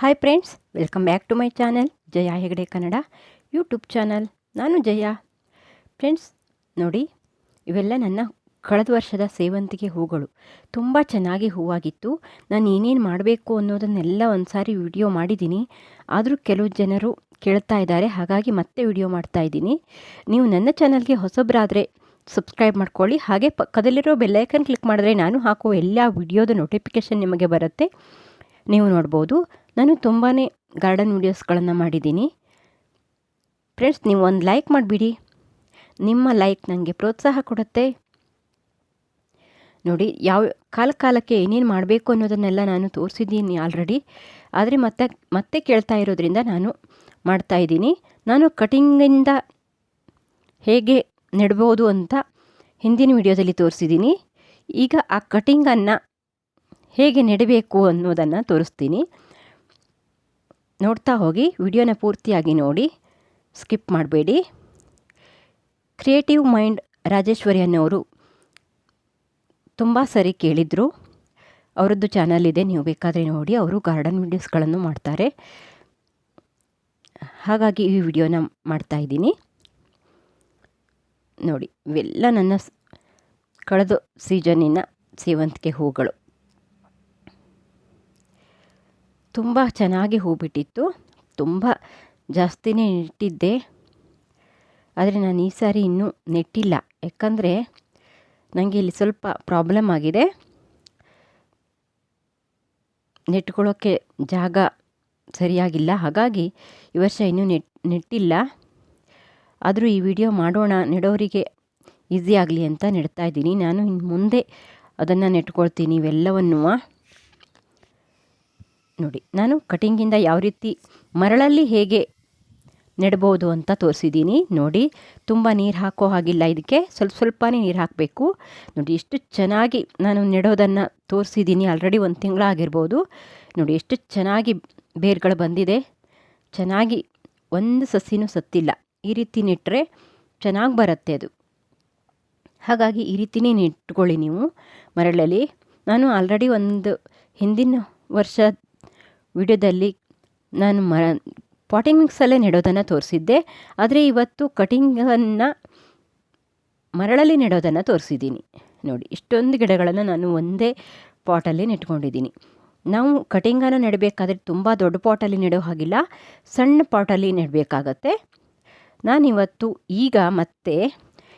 Hi friends welcome back to my channel Jaya Hegde Kannada YouTube channel ನಾನು Jaya. Friends ನೋಡಿ, ಇವೆಲ್ಲ ನನ್ನ ಕಳೆದ ವರ್ಷದ ಸೇವಂತಿಗೆ ಹೂಗಳು. ತುಂಬ ಚೆನ್ನಾಗಿ ಹೂವಾಗಿತ್ತು. ನಾನು ಏನೇನು ಮಾಡಬೇಕು ಅನ್ನೋದನ್ನೆಲ್ಲ ಒಂದು ಸಾರಿ ವಿಡಿಯೋ ಮಾಡಿದ್ದೀನಿ. ಆದರೂ ಕೆಲವು ಜನರು ಕೇಳ್ತಾ ಇದ್ದಾರೆ, ಹಾಗಾಗಿ ಮತ್ತೆ ವಿಡಿಯೋ ಮಾಡ್ತಾ ಇದ್ದೀನಿ. ನೀವು ನನ್ನ ಚಾನಲ್ಗೆ ಹೊಸಬ್ರಾದರೆ ಸಬ್ಸ್ಕ್ರೈಬ್ ಮಾಡ್ಕೊಳ್ಳಿ. ಹಾಗೆ ಪಕ್ಕದಲ್ಲಿರೋ ಬೆಲ್ಲೈಕನ್ ಕ್ಲಿಕ್ ಮಾಡಿದ್ರೆ ನಾನು ಹಾಕೋ ಎಲ್ಲ ವಿಡಿಯೋದ ನೋಟಿಫಿಕೇಷನ್ ನಿಮಗೆ ಬರುತ್ತೆ. ನೀವು ನೋಡ್ಬೋದು. ನಾನು ತುಂಬಾ ಗಾರ್ಡನ್ ವೀಡಿಯೋಸ್ಗಳನ್ನು ಮಾಡಿದ್ದೀನಿ. ಫ್ರೆಂಡ್ಸ್, ನೀವು ಒಂದು ಲೈಕ್ ಮಾಡಿಬಿಡಿ. ನಿಮ್ಮ ಲೈಕ್ ನನಗೆ ಪ್ರೋತ್ಸಾಹ ಕೊಡುತ್ತೆ. ನೋಡಿ, ಯಾವ ಕಾಲ ಕಾಲಕ್ಕೆ ಏನೇನು ಮಾಡಬೇಕು ಅನ್ನೋದನ್ನೆಲ್ಲ ನಾನು ತೋರಿಸಿದ್ದೀನಿ ಆಲ್ರೆಡಿ. ಆದರೆ ಮತ್ತೆ ಮತ್ತೆ ಕೇಳ್ತಾ ಇರೋದ್ರಿಂದ ನಾನು ಮಾಡ್ತಾ ಇದ್ದೀನಿ. ನಾನು ಕಟಿಂಗಿಂದ ಹೇಗೆ ನೆಡ್ಬೋದು ಅಂತ ಹಿಂದಿನ ವಿಡಿಯೋದಲ್ಲಿ ತೋರಿಸಿದ್ದೀನಿ. ಈಗ ಆ ಕಟಿಂಗನ್ನು ಹೇಗೆ ನೆಡಬೇಕು ಅನ್ನೋದನ್ನು ತೋರಿಸ್ತೀನಿ. ನೋಡ್ತಾ ಹೋಗಿ, ವಿಡಿಯೋನ ಪೂರ್ತಿಯಾಗಿ ನೋಡಿ, ಸ್ಕಿಪ್ ಮಾಡಬೇಡಿ. ಕ್ರಿಯೇಟಿವ್ ಮೈಂಡ್ ರಾಜೇಶ್ವರಿ ಅನ್ನೋರು ತುಂಬ ಸರಿ ಕೇಳಿದರು. ಅವರದ್ದು ಚಾನಲ್ ಇದೆ, ನೀವು ಬೇಕಾದರೆ ನೋಡಿ, ಅವರು ಗಾರ್ಡನ್ ವಿಡಿಯೋಸ್ಗಳನ್ನು ಮಾಡ್ತಾರೆ. ಹಾಗಾಗಿ ಈ ವಿಡಿಯೋನ ಮಾಡ್ತಾ ಇದ್ದೀನಿ. ನೋಡಿ, ಇವೆಲ್ಲ ನನ್ನ ಕಳೆದ ಸೀಸನ್ನಿನ ಸೇವಂತಿಗೆ ಹೂಗಳು. ತುಂಬ ಚೆನ್ನಾಗಿ ಹೂ ಬಿಟ್ಟಿತ್ತು ತುಂಬ ಜಾಸ್ತಿನೇ ನೆಟ್ಟಿದ್ದೆ. ಆದರೆ ನಾನು ಈ ಸಾರಿ ಇನ್ನೂ ನೆಟ್ಟಿಲ್ಲ. ಯಾಕಂದರೆ ನನಗೆ ಇಲ್ಲಿ ಸ್ವಲ್ಪ ಪ್ರಾಬ್ಲಮ್ ಆಗಿದೆ. ನೆಟ್ಕೊಳ್ಳೋಕ್ಕೆ ಜಾಗ ಸರಿಯಾಗಿಲ್ಲ. ಹಾಗಾಗಿ ಈ ವರ್ಷ ಇನ್ನೂ ನೆಟ್, ನೆಟ್ಟಿಲ್ಲ. ಆದರೂ ಈ ವಿಡಿಯೋ ಮಾಡೋಣ. ನೆಡೋರಿಗೆ ಈಸಿ ಆಗಲಿ ಅಂತ ನೆಡ್ತಾ ಇದ್ದೀನಿ. ನಾನು ಇನ್ನು ಮುಂದೆ ಅದನ್ನು ನೆಟ್ಕೊಳ್ತೀನಿ ಇವೆಲ್ಲವನ್ನೂ. ನೋಡಿ, ನಾನು ಕಟಿಂಗಿಂದ ಯಾವ ರೀತಿ ಮರಳಲ್ಲಿ ಹೇಗೆ ನೆಡ್ಬೋದು ಅಂತ ತೋರಿಸಿದ್ದೀನಿ. ನೋಡಿ, ತುಂಬ ನೀರು ಹಾಕೋ ಹಾಗಿಲ್ಲ ಇದಕ್ಕೆ. ಸ್ವಲ್ಪ ಸ್ವಲ್ಪನೇ ನೀರು ಹಾಕಬೇಕು. ನೋಡಿ, ಎಷ್ಟು ಚೆನ್ನಾಗಿ ನಾನು ನೆಡೋದನ್ನು ತೋರಿಸಿದ್ದೀನಿ. ಆಲ್ರೆಡಿ ಒಂದು ತಿಂಗಳಾಗಿರ್ಬೋದು ನೋಡಿ, ಎಷ್ಟು ಚೆನ್ನಾಗಿ ಬೇರುಗಳು ಬಂದಿದೆ. ಚೆನ್ನಾಗಿ ಒಂದು ಸಸಿನೂ ಸತ್ತಿಲ್ಲ. ಈ ರೀತಿ ನೆಟ್ಟರೆ ಚೆನ್ನಾಗಿ ಬರುತ್ತೆ ಅದು. ಹಾಗಾಗಿ ಈ ರೀತಿನೇ ನೆಟ್ಕೊಳ್ಳಿ ನೀವು ಮರಳಲ್ಲಿ. ನಾನು ಆಲ್ರೆಡಿ ಒಂದು ಹಿಂದಿನ ವರ್ಷ ವಿಡಿಯೋದಲ್ಲಿ ನಾನು ಮ ಪಾಟಿಂಗ್ ಮಿಕ್ಸಲ್ಲೇ ನೆಡೋದನ್ನು ತೋರಿಸಿದ್ದೆ, ಆದರೆ ಇವತ್ತು ಕಟಿಂಗನ್ನು ಮರಳಲ್ಲಿ ನೆಡೋದನ್ನು ತೋರಿಸಿದ್ದೀನಿ. ನೋಡಿ, ಇಷ್ಟೊಂದು ಗಿಡಗಳನ್ನು ನಾನು ಒಂದೇ ಪಾಟಲ್ಲಿ ನೆಟ್ಕೊಂಡಿದ್ದೀನಿ. ನಾವು ಕಟಿಂಗನ್ನು ನೆಡಬೇಕಾದ್ರೆ ತುಂಬ ದೊಡ್ಡ ಪಾಟಲ್ಲಿ ನೆಡೋ ಹಾಗಿಲ್ಲ, ಸಣ್ಣ ಪಾಟಲ್ಲಿ ನೆಡಬೇಕಾಗತ್ತೆ. ನಾನಿವತ್ತು ಈಗ ಮತ್ತೆ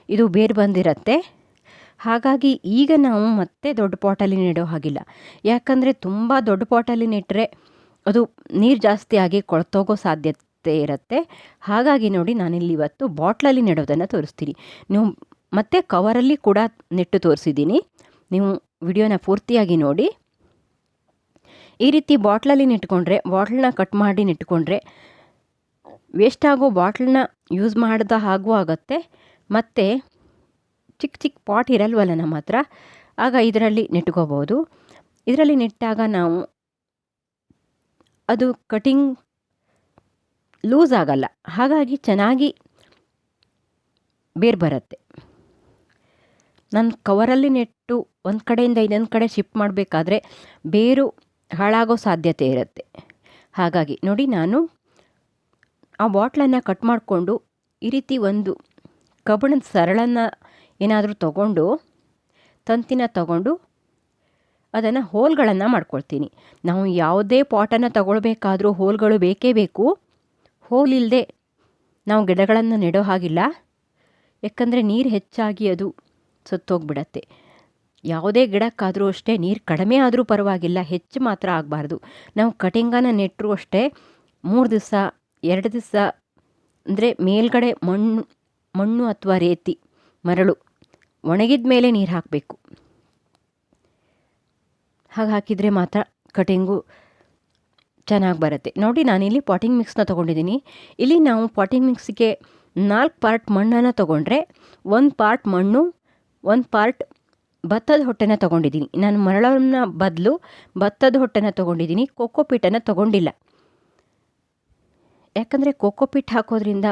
ಇದು ಬೇರು ಬಂದಿರತ್ತೆ. ಹಾಗಾಗಿ ಈಗ ನಾವು ಮತ್ತೆ ದೊಡ್ಡ ಪಾಟಲ್ಲಿ ನೆಡೋ ಹಾಗಿಲ್ಲ. ಯಾಕಂದರೆ ತುಂಬ ದೊಡ್ಡ ಪಾಟಲ್ಲಿ ನೆಟ್ಟರೆ ಅದು ನೀರು ಜಾಸ್ತಿ ಆಗಿ ಕೊಳ್ತೋಗೋ ಸಾಧ್ಯತೆ ಇರುತ್ತೆ. ಹಾಗಾಗಿ ನೋಡಿ ನಾನಿಲ್ಲಿ ಇವತ್ತು ಬಾಟ್ಲಲ್ಲಿ ನೆಡೋದನ್ನು ತೋರಿಸ್ತೀನಿ. ನೀವು ಮತ್ತೆ ಕವರಲ್ಲಿ ಕೂಡ ನೆಟ್ಟು ತೋರಿಸಿದ್ದೀನಿ. ನೀವು ವಿಡಿಯೋನ ಪೂರ್ತಿಯಾಗಿ ನೋಡಿ. ಈ ರೀತಿ ಬಾಟ್ಲಲ್ಲಿ ನೆಟ್ಕೊಂಡ್ರೆ, ಬಾಟ್ಲನ್ನ ಕಟ್ ಮಾಡಿ ನೆಟ್ಕೊಂಡ್ರೆ ವೇಸ್ಟ್ ಆಗೋ ಬಾಟ್ಲನ್ನ ಯೂಸ್ ಮಾಡಿದ ಹಾಗೂ ಆಗುತ್ತೆ. ಮತ್ತು ಚಿಕ್ಕ ಚಿಕ್ಕ ಪಾಟ್ ಇರಲ್ವಲ್ಲ ನಮ್ಮ ಹತ್ರ? ಆಗ ಇದರಲ್ಲಿ ನೆಟ್ಕೋಬೋದು. ಇದರಲ್ಲಿ ನೆಟ್ಟಾಗ ನಾವು ಅದು ಕಟಿಂಗ್ ಲೂಸ್ ಆಗಲ್ಲ. ಹಾಗಾಗಿ ಚೆನ್ನಾಗಿ ಬೇರು ಬರುತ್ತೆ. ನಾನು ಕವರಲ್ಲಿ ನೆಟ್ಟು ಒಂದು ಕಡೆಯಿಂದ ಇನ್ನೊಂದು ಕಡೆ ಶಿಫ್ಟ್ ಮಾಡಬೇಕಾದ್ರೆ ಬೇರು ಹಾಳಾಗೋ ಸಾಧ್ಯತೆ ಇರುತ್ತೆ. ಹಾಗಾಗಿ ನೋಡಿ ನಾನು ಆ ಬಾಟ್ಲನ್ನು ಕಟ್ ಮಾಡಿಕೊಂಡು ಈ ರೀತಿ ಒಂದು ಕಬ್ಬಣದ ಸರಳನ್ನು ಏನಾದರೂ ತಗೊಂಡು ತಂತಿನ ತಗೊಂಡು ಅದನ್ನು ಹೋಲ್ಗಳನ್ನು ಮಾಡ್ಕೊಳ್ತೀನಿ. ನಾವು ಯಾವುದೇ ಪಾಟನ್ನು ತಗೊಳ್ಬೇಕಾದರೂ ಹೋಲ್ಗಳು ಬೇಕೇ ಬೇಕು. ಹೋಲ್ ಇಲ್ಲದೆ ನಾವು ಗಿಡಗಳನ್ನು ನೆಡೋ ಹಾಗಿಲ್ಲ. ಯಾಕಂದರೆ ನೀರು ಹೆಚ್ಚಾಗಿ ಅದು ಸತ್ತೋಗ್ಬಿಡತ್ತೆ. ಯಾವುದೇ ಗಿಡಕ್ಕಾದರೂ ಅಷ್ಟೇ ನೀರು ಕಡಿಮೆ ಆದರೂ ಪರವಾಗಿಲ್ಲ, ಹೆಚ್ಚು ಮಾತ್ರ ಆಗಬಾರ್ದು. ನಾವು ಕಟಿಂಗನ್ನು ನೆಟ್ಟರೂ ಅಷ್ಟೇ ಮೂರು ದಿವಸ, ಎರಡು ದಿವಸ ಅಂದರೆ ಮೇಲ್ಗಡೆ ಮಣ್ಣು ಮಣ್ಣು ಅಥವಾ ರೇತಿ, ಮರಳು ಒಣಗಿದ ಮೇಲೆ ನೀರು ಹಾಕಬೇಕು. ಹಾಗೆ ಹಾಕಿದರೆ ಮಾತ್ರ ಕಟಿಂಗು ಚೆನ್ನಾಗಿ ಬರುತ್ತೆ. ನೋಡಿ ನಾನು ಇಲ್ಲಿ ಪಾಟಿಂಗ್ ಮಿಕ್ಸ್ನ ತೊಗೊಂಡಿದ್ದೀನಿ. ಇಲ್ಲಿ ನಾವು ಪಾಟಿಂಗ್ ಮಿಕ್ಸಿಗೆ ನಾಲ್ಕು ಪಾರ್ಟ್ ಮಣ್ಣನ್ನು ತೊಗೊಂಡ್ರೆ, ಒಂದು ಪಾರ್ಟ್ ಮಣ್ಣು, ಒಂದು ಪಾರ್ಟ್ ಭತ್ತದ ಹೊಟ್ಟೆನ ತೊಗೊಂಡಿದ್ದೀನಿ. ನಾನು ಮರಳನ್ನ ಬದಲು ಭತ್ತದ ಹೊಟ್ಟೆನ ತೊಗೊಂಡಿದ್ದೀನಿ ಕೊಕ್ಕೋಪೀಟನ್ನು ತೊಗೊಂಡಿಲ್ಲ. ಯಾಕಂದರೆ ಕೊಕ್ಕೋಪೀಟ್ ಹಾಕೋದ್ರಿಂದ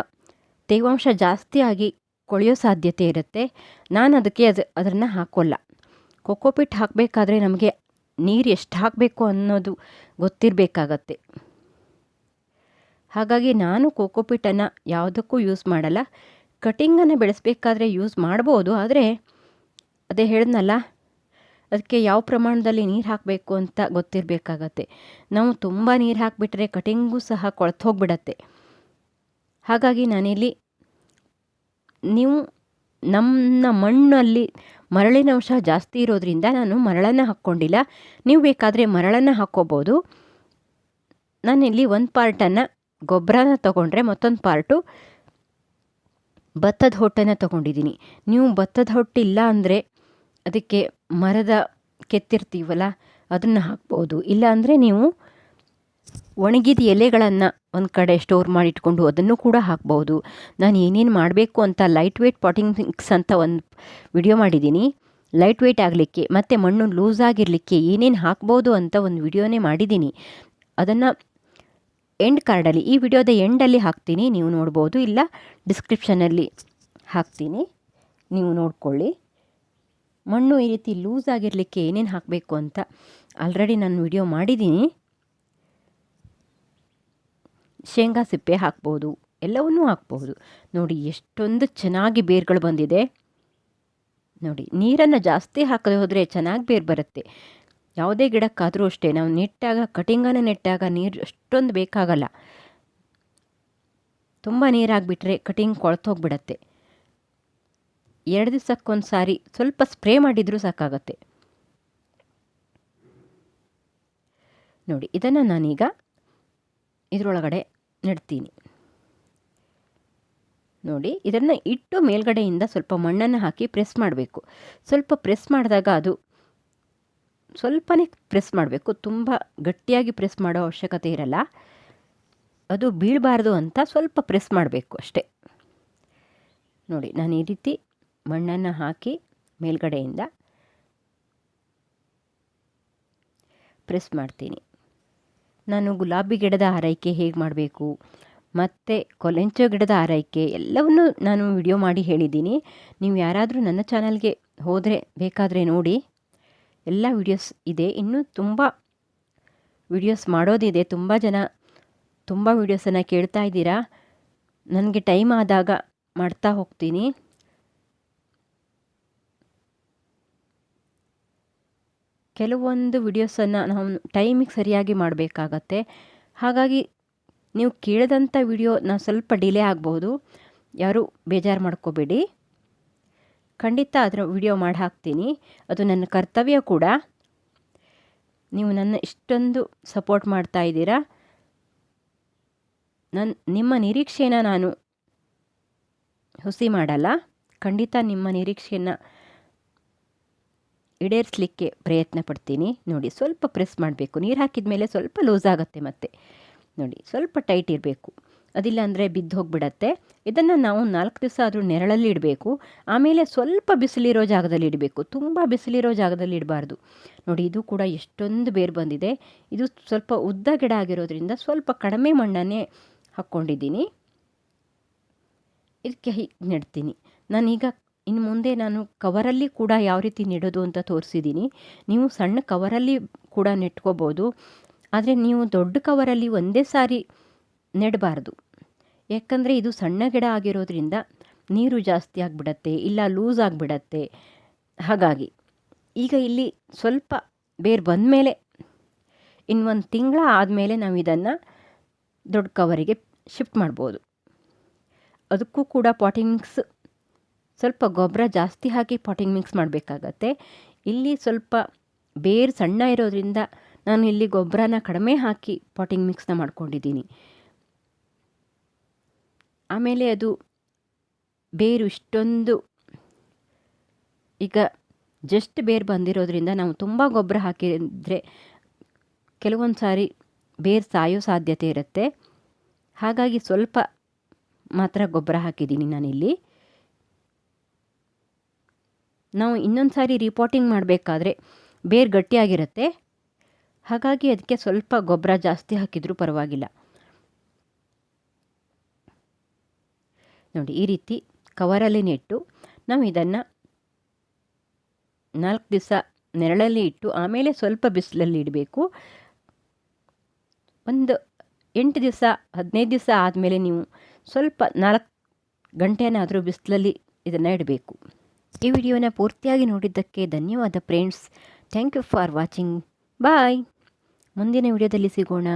ತೇವಾಂಶ ಜಾಸ್ತಿಯಾಗಿ ಕೊಳೆಯೋ ಸಾಧ್ಯತೆ ಇರುತ್ತೆ. ನಾನು ಅದಕ್ಕೆ ಅದು ಅದನ್ನು ಹಾಕೋಲ್ಲ. ಕೊಕ್ಕೋಪಿಟ್ ಹಾಕಬೇಕಾದ್ರೆ ನಮಗೆ ನೀರು ಎಷ್ಟು ಹಾಕಬೇಕು ಅನ್ನೋದು ಗೊತ್ತಿರಬೇಕಾಗತ್ತೆ. ಹಾಗಾಗಿ ನಾನು ಕೋಕೋಪಿಟನ್ನು ಯಾವುದಕ್ಕೂ ಯೂಸ್ ಮಾಡಲ್ಲ. ಕಟಿಂಗನ್ನು ಬೆಳೆಸಬೇಕಾದ್ರೆ ಯೂಸ್ ಮಾಡ್ಬೋದು, ಆದರೆ ಅದೇ ಹೇಳಿದ್ನಲ್ಲ ಅದಕ್ಕೆ ಯಾವ ಪ್ರಮಾಣದಲ್ಲಿ ನೀರು ಹಾಕಬೇಕು ಅಂತ ಗೊತ್ತಿರಬೇಕಾಗತ್ತೆ. ನಾವು ತುಂಬ ನೀರು ಹಾಕಿಬಿಟ್ರೆ ಕಟಿಂಗು ಸಹ ಕೊಳತು ಹಾಗಾಗಿ ನಾನಿಲ್ಲಿ, ನೀವು ನಮ್ಮ ಮಣ್ಣಲ್ಲಿ ಮರಳಿನ ಅಂಶ ಜಾಸ್ತಿ ಇರೋದ್ರಿಂದ ನಾನು ಮರಳನ್ನು ಹಾಕ್ಕೊಂಡಿಲ್ಲ. ನೀವು ಬೇಕಾದರೆ ಮರಳನ್ನು ಹಾಕ್ಕೋಬೋದು. ನಾನಿಲ್ಲಿ ಒಂದು ಪಾರ್ಟನ್ನು ಗೊಬ್ಬರನ ತಗೊಂಡ್ರೆ ಮತ್ತೊಂದು ಪಾರ್ಟು ಭತ್ತದ ಹೊಟ್ಟನ್ನು ತಗೊಂಡಿದ್ದೀನಿ. ನೀವು ಭತ್ತದ ಹೊಟ್ಟಿಲ್ಲ ಅಂದರೆ ಅದಕ್ಕೆ ಮರದ ಕೆತ್ತಿರ್ತೀವಲ್ಲ, ಅದನ್ನು ಹಾಕ್ಬೋದು. ಇಲ್ಲ ಅಂದರೆ ನೀವು ಒಣಗಿದ ಎಲೆಗಳನ್ನು ಒಂದು ಕಡೆ ಸ್ಟೋರ್ ಮಾಡಿಟ್ಕೊಂಡು ಅದನ್ನು ಕೂಡ ಹಾಕ್ಬೋದು ನಾನು ಏನೇನು ಮಾಡಬೇಕು ಅಂತ ಲೈಟ್ ವೇಟ್ ಪಾಟಿಂಗ್ ಮಿಕ್ಸ್ ಅಂತ ಒಂದು ವಿಡಿಯೋ ಮಾಡಿದ್ದೀನಿ ಲೈಟ್ ವೇಟ್ ಆಗಲಿಕ್ಕೆ ಮತ್ತು ಮಣ್ಣು ಲೂಸ್ ಆಗಿರಲಿಕ್ಕೆ ಏನೇನು ಹಾಕ್ಬೋದು ಅಂತ ಒಂದು ವಿಡಿಯೋನೇ ಮಾಡಿದ್ದೀನಿ ಅದನ್ನು ಎಂಡ್ ಕಾರ್ಡಲ್ಲಿ ಈ ವಿಡಿಯೋದ ಎಂಡಲ್ಲಿ ಹಾಕ್ತೀನಿ, ನೀವು ನೋಡ್ಬೋದು. ಇಲ್ಲ ಡಿಸ್ಕ್ರಿಪ್ಷನಲ್ಲಿ ಹಾಕ್ತೀನಿ, ನೀವು ನೋಡ್ಕೊಳ್ಳಿ. ಮಣ್ಣು ಈ ರೀತಿ ಲೂಸ್ ಆಗಿರಲಿಕ್ಕೆ ಏನೇನು ಹಾಕಬೇಕು ಅಂತ ಆಲ್ರೆಡಿ ನಾನು ವಿಡಿಯೋ ಮಾಡಿದ್ದೀನಿ ಶೇಂಗಾ ಸಿಪ್ಪೆ ಹಾಕ್ಬೋದು, ಎಲ್ಲವನ್ನೂ ಹಾಕ್ಬೋದು. ನೋಡಿ, ಎಷ್ಟೊಂದು ಚೆನ್ನಾಗಿ ಬೇರುಗಳು ಬಂದಿದೆ. ನೋಡಿ, ನೀರನ್ನು ಜಾಸ್ತಿ ಹಾಕದೆ ಹೋದರೆ ಚೆನ್ನಾಗಿ ಬೇರು ಬರುತ್ತೆ. ಯಾವುದೇ ಗಿಡಕ್ಕಾದರೂ ಅಷ್ಟೇ, ನಾವು ನೆಟ್ಟಾಗ ಕಟಿಂಗನ್ನು ನೆಟ್ಟಾಗ ನೀರು ಅಷ್ಟೊಂದು ಬೇಕಾಗಲ್ಲ. ತುಂಬ ನೀರಾಗಿಬಿಟ್ರೆ ಕಟಿಂಗ್ ಕೊಳ್ತೋಗ್ಬಿಡತ್ತೆ. ಎರಡು ದಿವಸಕ್ಕೊಂದು ಸಾರಿ ಸ್ವಲ್ಪ ಸ್ಪ್ರೇ ಮಾಡಿದರೂ ಸಾಕಾಗತ್ತೆ. ನೋಡಿ, ಇದನ್ನು ನಾನೀಗ ಇದರೊಳಗಡೆ ನೆಡ್ತೀನಿ. ನೋಡಿ, ಇದನ್ನು ಇಟ್ಟು ಮೇಲ್ಗಡೆಯಿಂದ ಸ್ವಲ್ಪ ಮಣ್ಣನ್ನು ಹಾಕಿ ಪ್ರೆಸ್ ಮಾಡಬೇಕು. ಸ್ವಲ್ಪ ಪ್ರೆಸ್ ಮಾಡಿದಾಗ ಅದು ಸ್ವಲ್ಪನೇ ಪ್ರೆಸ್ ಮಾಡಬೇಕು. ತುಂಬ ಗಟ್ಟಿಯಾಗಿ ಪ್ರೆಸ್ ಮಾಡೋ ಅವಶ್ಯಕತೆ ಇರಲ್ಲ. ಅದು ಬೀಳಬಾರ್ದು ಅಂತ ಸ್ವಲ್ಪ ಪ್ರೆಸ್ ಮಾಡಬೇಕು ಅಷ್ಟೇ. ನೋಡಿ, ನಾನು ಈ ರೀತಿ ಮಣ್ಣನ್ನು ಹಾಕಿ ಮೇಲ್ಗಡೆಯಿಂದ ಪ್ರೆಸ್ ಮಾಡ್ತೀನಿ. ನಾನು ಗುಲಾಬಿ ಗಿಡದ ಆರೈಕೆ ಹೇಗೆ ಮಾಡಬೇಕು? ಮತ್ತು ಕೊಲೆಂಚೋ ಗಿಡದ ಆರೈಕೆ ಎಲ್ಲವನ್ನೂ ನಾನು ವಿಡಿಯೋ ಮಾಡಿ ಹೇಳಿದ್ದೀನಿ. ನೀವು ಯಾರಾದರೂ ನನ್ನ ಚಾನಲ್ಗೆ ಹೋದರೆ ಬೇಕಾದರೆ ನೋಡಿ. ಎಲ್ಲ ವಿಡಿಯೋಸ್ ಇದೆ. ಇನ್ನೂ ತುಂಬ ವಿಡಿಯೋಸ್ ಮಾಡೋದಿದೆ. ತುಂಬ ಜನ ತುಂಬ ವಿಡಿಯೋಸನ್ನು ಕೇಳ್ತಾ ಇದ್ದೀರಾ? ನನಗೆ ಟೈಮ್ ಆದಾಗ ಮಾಡ್ತಾ ಹೋಗ್ತೀನಿ. ಕೆಲವೊಂದು ವಿಡಿಯೋಸನ್ನು ನಾವು ಟೈಮಿಗೆ ಸರಿಯಾಗಿ ಮಾಡಬೇಕಾಗತ್ತೆ. ಹಾಗಾಗಿ ನೀವು ಕೇಳಿದಂಥ ವಿಡಿಯೋ ನಾವು ಸ್ವಲ್ಪ ಡಿಲೇ ಆಗ್ಬೋದು. ಯಾರೂ ಬೇಜಾರು ಮಾಡ್ಕೋಬೇಡಿ. ಖಂಡಿತ ಅದರ ವಿಡಿಯೋ ಮಾಡಿ ಹಾಕ್ತೀನಿ ಅದು ನನ್ನ ಕರ್ತವ್ಯ ಕೂಡ. ನೀವು ನನ್ನ ಇಷ್ಟೊಂದು ಸಪೋರ್ಟ್ ಮಾಡ್ತಾ ಇದ್ದೀರಾ. ನನ್ನ ನಿಮ್ಮ ನಿರೀಕ್ಷೆನ ನಾನು ಹುಸಿ ಮಾಡಲ್ಲ. ಖಂಡಿತ ನಿಮ್ಮ ನಿರೀಕ್ಷೆಯನ್ನು ಈಡೇರಿಸಲಿಕ್ಕೆ ಪ್ರಯತ್ನ ಪಡ್ತೀನಿ. ನೋಡಿ, ಸ್ವಲ್ಪ ಪ್ರೆಸ್ ಮಾಡಬೇಕು. ನೀರು ಹಾಕಿದ ಮೇಲೆ ಸ್ವಲ್ಪ ಲೂಸ್ ಆಗುತ್ತೆ ಮತ್ತೆ. ನೋಡಿ, ಸ್ವಲ್ಪ ಟೈಟ್ ಇರಬೇಕು. ಅದಿಲ್ಲ ಅಂದರೆ ಬಿದ್ದು ಹೋಗಿಬಿಡತ್ತೆ. ಇದನ್ನು ನಾವು ನಾಲ್ಕು ದಿವಸ ಆದರೂ ನೆರಳಲ್ಲಿ ಇಡಬೇಕು. ಆಮೇಲೆ ಸ್ವಲ್ಪ ಬಿಸಿಲಿರೋ ಜಾಗದಲ್ಲಿ ಇಡಬೇಕು. ತುಂಬ ಬಿಸಿಲಿರೋ ಜಾಗದಲ್ಲಿ ಇಡಬಾರ್ದು. ನೋಡಿ, ಇದು ಕೂಡ ಎಷ್ಟೊಂದು ಬೇರು ಬಂದಿದೆ. ಇದು ಸ್ವಲ್ಪ ಉದ್ದ ಗಿಡ ಆಗಿರೋದ್ರಿಂದ ಸ್ವಲ್ಪ ಕಡಿಮೆ ಮಣ್ಣನ್ನೇ ಹಾಕ್ಕೊಂಡಿದ್ದೀನಿ. ಇದಕ್ಕೆ ಹೀಗೆ ನೆಡ್ತೀನಿ. ನಾನೀಗ ಇನ್ನು ಮುಂದೆ ನಾನು ಕವರಲ್ಲಿ ಕೂಡ ಯಾವ ರೀತಿ ನೆಡೋದು ಅಂತ ತೋರಿಸಿದ್ದೀನಿ. ನೀವು ಸಣ್ಣ ಕವರಲ್ಲಿ ಕೂಡ ನೆಟ್ಕೋಬೋದು. ಆದರೆ ನೀವು ದೊಡ್ಡ ಕವರಲ್ಲಿ ಒಂದೇ ಸಾರಿ ನೆಡಬಾರ್ದು. ಯಾಕಂದರೆ ಇದು ಸಣ್ಣ ಗಿಡ ಆಗಿರೋದ್ರಿಂದ ನೀರು ಜಾಸ್ತಿ ಆಗಿಬಿಡತ್ತೆ, ಇಲ್ಲ ಲೂಸ್ ಆಗಿಬಿಡತ್ತೆ. ಹಾಗಾಗಿ ಈಗ ಇಲ್ಲಿ ಸ್ವಲ್ಪ ಬೇರು ಬಂದ ಮೇಲೆ ಒಂದು ತಿಂಗಳ ಆದಮೇಲೆ ನಾವು ಇದನ್ನು ದೊಡ್ಡ ಕವರಿಗೆ ಶಿಫ್ಟ್ ಮಾಡ್ಬೋದು. ಅದಕ್ಕೂ ಕೂಡ ಪಾಟಿಂಗ್ ಮಿಕ್ಸ್ ಸ್ವಲ್ಪ ಗೊಬ್ಬರ ಜಾಸ್ತಿ ಹಾಕಿ ಪಾಟಿಂಗ್ ಮಿಕ್ಸ್ ಮಾಡಬೇಕಾಗತ್ತೆ. ಇಲ್ಲಿ ಸ್ವಲ್ಪ ಬೇರು ಸಣ್ಣ ಇರೋದ್ರಿಂದ ನಾನು ಇಲ್ಲಿ ಗೊಬ್ಬರನ ಕಡಿಮೆ ಹಾಕಿ ಪಾಟಿಂಗ್ ಮಿಕ್ಸ್ನ ಮಾಡ್ಕೊಂಡಿದ್ದೀನಿ. ಆಮೇಲೆ ಅದು ಬೇರು ಇಷ್ಟೊಂದು ಈಗ ಜಸ್ಟ್ ಬೇರು ಬಂದಿರೋದ್ರಿಂದ ನಾವು ತುಂಬ ಗೊಬ್ಬರ ಹಾಕಿದರೆ ಕೆಲವೊಂದು ಸಾರಿ ಬೇರು ಸಾಯೋ ಸಾಧ್ಯತೆ ಇರುತ್ತೆ. ಹಾಗಾಗಿ ಸ್ವಲ್ಪ ಮಾತ್ರ ಗೊಬ್ಬರ ಹಾಕಿದ್ದೀನಿ ನಾನಿಲ್ಲಿ. ನಾವು ಇನ್ನೊಂದು ಸಾರಿ ರಿಪೋರ್ಟಿಂಗ್ ಮಾಡಬೇಕಾದ್ರೆ ಬೇರು ಗಟ್ಟಿಯಾಗಿರುತ್ತೆ. ಹಾಗಾಗಿ ಅದಕ್ಕೆ ಸ್ವಲ್ಪ ಗೊಬ್ಬರ ಜಾಸ್ತಿ ಹಾಕಿದರೂ ಪರವಾಗಿಲ್ಲ. ನೋಡಿ, ಈ ರೀತಿ ಕವರಲ್ಲಿ ನೆಟ್ಟು ನಾವು ಇದನ್ನು ನಾಲ್ಕು ದಿವಸ ನೆರಳಲ್ಲಿ ಇಟ್ಟು ಆಮೇಲೆ ಸ್ವಲ್ಪ ಬಿಸಿಲಲ್ಲಿ ಇಡಬೇಕು. ಒಂದು ಎಂಟು ದಿವಸ, ಹದಿನೈದು ದಿವಸ ಆದಮೇಲೆ ನೀವು ಸ್ವಲ್ಪ ನಾಲ್ಕು ಗಂಟೆನಾದರೂ ಬಿಸಿಲಲ್ಲಿ ಇದನ್ನು ಇಡಬೇಕು. ಈ ವಿಡಿಯೋನ ಪೂರ್ತಿಯಾಗಿ ನೋಡಿದ್ದಕ್ಕೆ ಧನ್ಯವಾದ friends thank you for watching bye ಮುಂದಿನ ವಿಡಿಯೋದಲ್ಲಿ ಸಿಗೋಣ.